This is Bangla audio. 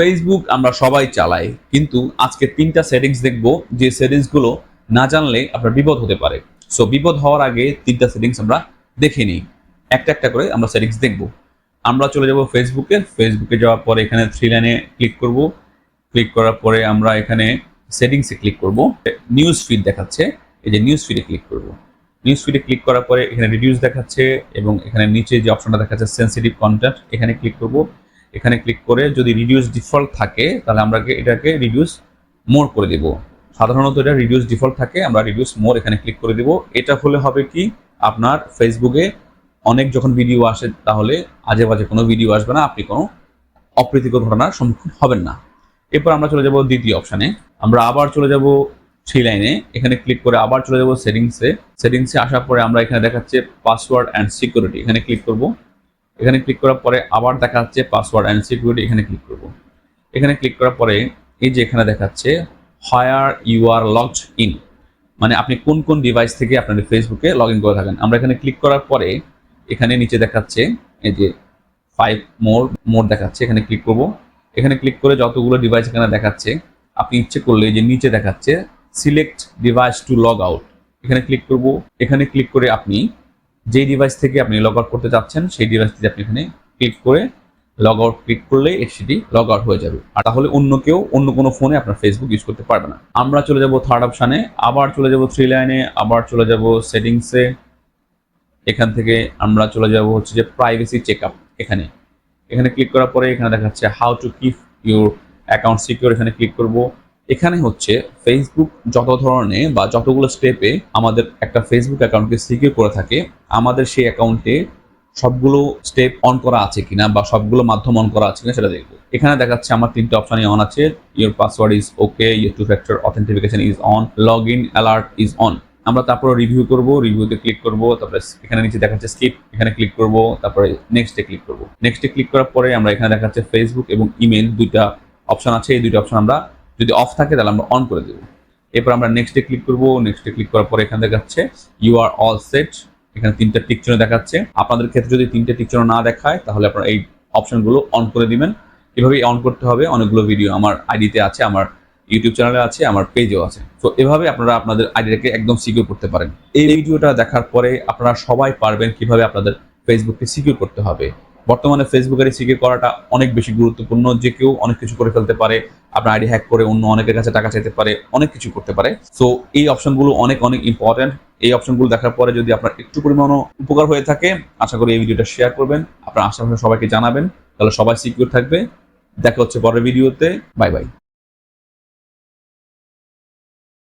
ফেসবুক আমরা সবাই চালাই, কিন্তু আজকে তিনটা সেটিংস দেখব, যে সেটিংসগুলো না জানলে আপনার বিপদ হতে পারে। সো বিপদ হওয়ার আগে তিনটা সেটিংস আমরা দেখে নিই। একটা একটা করে আমরা সেটিংস দেখব। আমরা চলে যাব ফেসবুকে ফেসবুকে যাওয়ার পরে এখানে থ্রি লাইনে ক্লিক করব। ক্লিক করার পরে আমরা এখানে সেটিংসে ক্লিক করব। নিউজ ফিড দেখাচ্ছে। এই যে নিউজ ফিডে ক্লিক করব। নিউজ ফিডে ক্লিক করার পরে এখানে রিডিউস দেখাচ্ছে এবং এখানে নিচে যে অপশনটা দেখাচ্ছে সেন্সিটিভ কন্টেন্ট এখানে ক্লিক করব। এখানে ক্লিক করে যদি রিডিউস ডিফল্ট থাকে, তাহলে আমরা এটাকে রিডিউস মোর করে দেব। সাধারণত এটা রিডিউস ডিফল্ট থাকে, আমরা রিডিউস মোর এখানে ক্লিক করে দেব। এটা হলে হবে কি? আপনার ফেসবুকে অনেক যখন ভিডিও আসে, তাহলে আজে বাজে কোনো ভিডিও আসবে না, আপনি কোনো অপ্রীতিকর ঘটনার সম্মুখীন হবেন না। এরপর আমরা চলে যাব দ্বিতীয় অপশানে আমরা আবার চলে যাব থ্রি লাইনে এখানে ক্লিক করে আবার চলে যাব সেটিংসে সেটিংসে আসার পরে আমরা এখানে দেখাচ্ছে পাসওয়ার্ড অ্যান্ড সিকিউরিটি এখানে ক্লিক করব। এখানে ক্লিক করার পরে আবার দেখাচ্ছে পাসওয়ার্ড অ্যান্ড সিকিউরিটি এখানে ক্লিক করব। এখানে ক্লিক করার পরে এই যে এখানে দেখাচ্ছে here you are logged in মানে আপনি কোন কোন ডিভাইস থেকে আপনার ফেসবুকে লগ ইন করে থাকেন। আমরা এখানে ক্লিক করার পরে এখানে নিচে দেখাচ্ছে, এই যে ফাইভ মোর মোর দেখাচ্ছে, এখানে ক্লিক করব। এখানে ক্লিক করে যতগুলো ডিভাইস এখানে দেখাচ্ছে, আপনি ইচ্ছে করলে এই যে নিচে দেখাচ্ছে select device to log out এখানে ক্লিক করব। এখানে ক্লিক করে আপনি যেই ডিভাইস থেকে আপনি লগ আউট করতে চাচ্ছেন, সেই ডিভাইসটিতে আপনি এখানে ক্লিক করে লগ আউট ক্লিক করলে সেটি লগ আউট হয়ে যাবে। আর তাহলে অন্য কেউ অন্য কোনো ফোনে আপনার ফেসবুক ইউজ করতে পারবে না। আমরা চলে যাব থার্ড অপশানে আবার চলে যাব থ্রি লাইনে আবার চলে যাব সেটিংসে এখান থেকে আমরা চলে যাব হচ্ছে যে প্রাইভেসি চেক আপ এখানে। এখানে ক্লিক করার পরে এখানে দেখাচ্ছে how to keep your account secure এখানে ক্লিক করব। এখানে হচ্ছে ফেসবুক যত ধরনের বা যতগুলো স্টেপে আমাদের একটা ফেসবুক অ্যাকাউন্টকে সিকিউর করে থাকে, আমাদের সেই অ্যাকাউন্টে সবগুলো স্টেপ অন করা আছে কিনা বা সবগুলো মাধ্যম অন করা আছে কিনা সেটা দেখব। এখানে দেখাচ্ছে আমার তিনটে অপশনই অন আছে your password is okay your two factor authentication is on log in alert is on আমরা তারপরে রিভিউ করব রিভিউতে ক্লিক করব, তারপরে এখানে নিচে দেখাচ্ছে স্কিপ এখানে ক্লিক করব, তারপরে নেক্সটে ক্লিক করব। নেক্সটে ক্লিক করার পরে আমরা এখানে দেখাচ্ছে ফেসবুক এবং ইমেল দুইটা অপশন আছে, এই দুইটা অপশন আমরা যদি অফ থাকে তাহলে আমরা অন করে দেবো। এরপর আমরা নেক্সটে ক্লিক করব। নেক্সটে ক্লিক করার পরে এখানে দেখাচ্ছে ইউ আর অল সেট এখানে তিনটা টিক চিহ্ন দেখাচ্ছে। আপনাদের ক্ষেত্রে যদি তিনটে টিক চিহ্ন না দেখায় তাহলে আপনারা এই অপশনগুলো অন করে দিবেন। এভাবে অন করতে হবে। অনেকগুলো ভিডিও আমার আইডিতে আছে আমার ইউটিউব চ্যানেলে আছে আমার পেজেও আছে। তো এভাবে আপনারা আপনাদের আইডিটাকে একদম সিকিউর করতে পারেন। এই ভিডিওটা দেখার পরে আপনারা সবাই পারবেন কীভাবে আপনাদের ফেসবুককে সিকিউর করতে হবে। বর্তমানে ফেসবুকের সিকিউর করাটা অনেক বেশি গুরুত্বপূর্ণ যে কেউ অনেক কিছু করে ফেলতে পারে, আপনার আইডি হ্যাক করে অন্য অনেকের কাছে টাকা চাইতে পারে, অনেক কিছু করতে পারে। সো এই অপশনগুলো অনেক অনেক ইম্পর্ট্যান্ট এই অপশনগুলো দেখার পরে যদি আপনার একটু পরিমাণও উপকার হয়ে থাকে, আশা করি এই ভিডিওটা শেয়ার করবেন। আপনার আশেপাশে সবাইকে জানাবেন। তাহলে সবাই সিকিউর থাকবে। দেখা হচ্ছে পরের ভিডিওতে। Bye bye